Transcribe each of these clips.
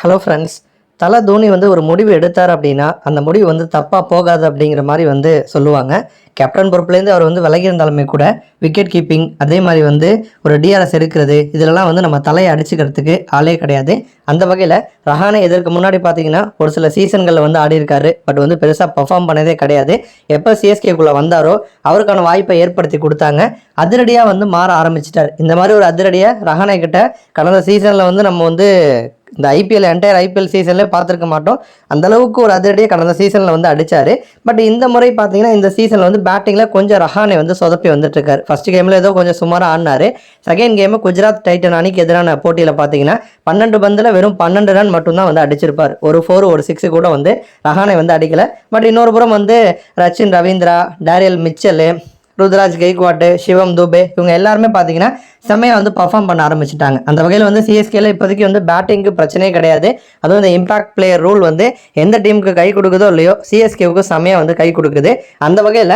Hello friends தலை தோனி வந்து ஒரு முடிவு எடுத்தார் அப்படின்னா அந்த முடிவு வந்து தப்பாக போகாது அப்படிங்கிற மாதிரி வந்து சொல்லுவாங்க. கேப்டன் பொறுப்புலேருந்து அவர் வந்து விலகி இருந்தாலுமே கூட விக்கெட் கீப்பிங் அதே மாதிரி வந்து ஒரு டிஆர்எஸ் இருக்கிறது இதிலெல்லாம் வந்து நம்ம தலையை அடிச்சுக்கிறதுக்கு ஆளே கிடையாது. அந்த வகையில் ரஹானே இதற்கு முன்னாடி பார்த்தீங்கன்னா ஒரு சில சீசன்களில் வந்து ஆடி இருக்காரு பட் வந்து பெருசாக பர்ஃபார்ம் பண்ணதே கிடையாது. எப்போ சிஎஸ்கேக்குள்ளே வந்தாரோ அவருக்கான வாய்ப்பை ஏற்படுத்தி கொடுத்தாங்க. அதிரடியாக வந்து மாற ஆரம்பிச்சிட்டார். இந்த மாதிரி ஒரு அதிரடியாக ரஹானே கிட்ட கடந்த சீசனில் வந்து நம்ம வந்து இந்த ஐபிஎல் என்டையர் ஐபிஎல் சீசன்லேயே பார்த்துருக்க மாட்டோம். அந்தளவுக்கு ஒரு அதிரடியை கடந்த சீசனில் வந்து அடித்தார் பட் இந்த முறை பார்த்தீங்கன்னா இந்த சீசனில் வந்து பேட்டிங்கில் கொஞ்சம் ரஹானே வந்து சொதப்பி வந்துட்டுருக்காரு. ஃபர்ஸ்ட் கேமில் ஏதோ கொஞ்சம் சுமாராக ஆடினார். செகண்ட் கேமு குஜராத் டைட்டன் அணிக்கு எதிரான போட்டியில் பார்த்தீங்கன்னா பன்னெண்டு பந்தில் வெறும் பன்னெண்டு ரன் மட்டும்தான் வந்து அடிச்சிருப்பார். ஒரு ஃபோர் ஒரு சிக்ஸு கூட வந்து ரஹானே வந்து அடிக்கலை. பட் இன்னொரு புறம் வந்து ரச்சின் ரவீந்திரா டேரியல் மிச்சலு ருத்ராஜ் கெய்க்வாட்டு சிவம் துபே இவங்க எல்லாருமே பார்த்தீங்கன்னா செம்மையாக வந்து பர்ஃபார்ம் பண்ண ஆரம்பிச்சிட்டாங்க. அந்த வகையில் வந்து சிஎஸ்கேல இப்போதைக்கு வந்து பேட்டிங்க்கு பிரச்சனையே கிடையாது. அதுவும் இந்த இம்பாக்ட் பிளேயர் ரூல் வந்து எந்த டீமுக்கு கை கொடுக்குதோ இல்லையோ சிஎஸ்கேவுக்கு செம்மையாக வந்து கை கொடுக்குது. அந்த வகையில்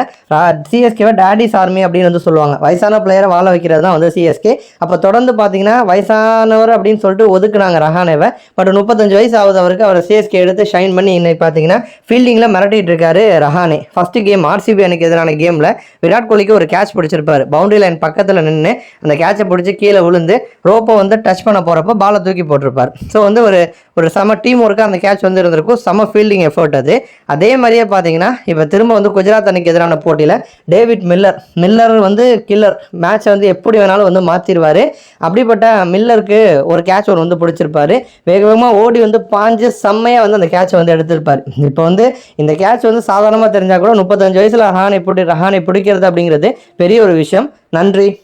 சிஎஸ்கேவை டேடிஸ் ஆர்மி அப்படின்னு வந்து சொல்லுவாங்க. வயசான பிளேயரை வாழ வைக்கிறது தான் வந்து சிஎஸ்கே அப்போ தொடர்ந்து பார்த்தீங்கன்னா வயசானவர் அப்படின்னு சொல்லிட்டு ஒதுக்குனாங்க ரஹானேவை. பட் முப்பத்தஞ்சு வயசு ஆகுது அவருக்கு. அவர் சிஎஸ்கே எடுத்து ஷைன் பண்ணி இன்னைக்கு பார்த்தீங்கன்னா ஃபீல்டிங்கில் மிரட்டிட்டு இருக்காரு ரஹானே. ஃபர்ஸ்ட் கேம் ஆர்சிபி அணிக்கு எதிரான கேமில் விராட் கோலிக்கு ஒரு கேட்ச் பிடிச்சிருப்பாரு. பவுண்டரி லைன் பக்கத்தில் நின்று அந்த கேட்சை பிடிச்சி கீழே விழுந்து ரோப்பை வந்து டச் பண்ண போகிறப்ப பாலை தூக்கி போட்டிருப்பார். ஸோ வந்து ஒரு ஒரு செம டீம் ஒர்க்காக அந்த கேட்ச் வந்து இருந்திருக்கும். செம ஃபீல்டிங் எஃபர்ட் அது. அதே மாதிரியே பார்த்தீங்கன்னா இப்போ திரும்ப வந்து குஜராத் அணிக்கு எதிரான போட்டியில் டேவிட் மில்லர். மில்லர் வந்து கில்லர் மேட்சை வந்து எப்படி வேணாலும் வந்து மாற்றிடுவார் அப்படிப்பட்ட மில்லருக்கு ஒரு கேட்ச் ஒன்று வந்து பிடிச்சிருப்பாரு. வேக வேகமாக ஓடி வந்து பாஞ்சு செம்மையாக வந்து அந்த கேட்சை வந்து எடுத்திருப்பார். இப்போ வந்து இந்த கேட்ச் வந்து சாதாரணமாக தெரிஞ்சால் கூட முப்பத்தஞ்சு வயசில் ரஹானை பிடி ரஹானை பிடிக்கிறது அப்படிங்கிறது பெரிய ஒரு விஷயம். நன்றி.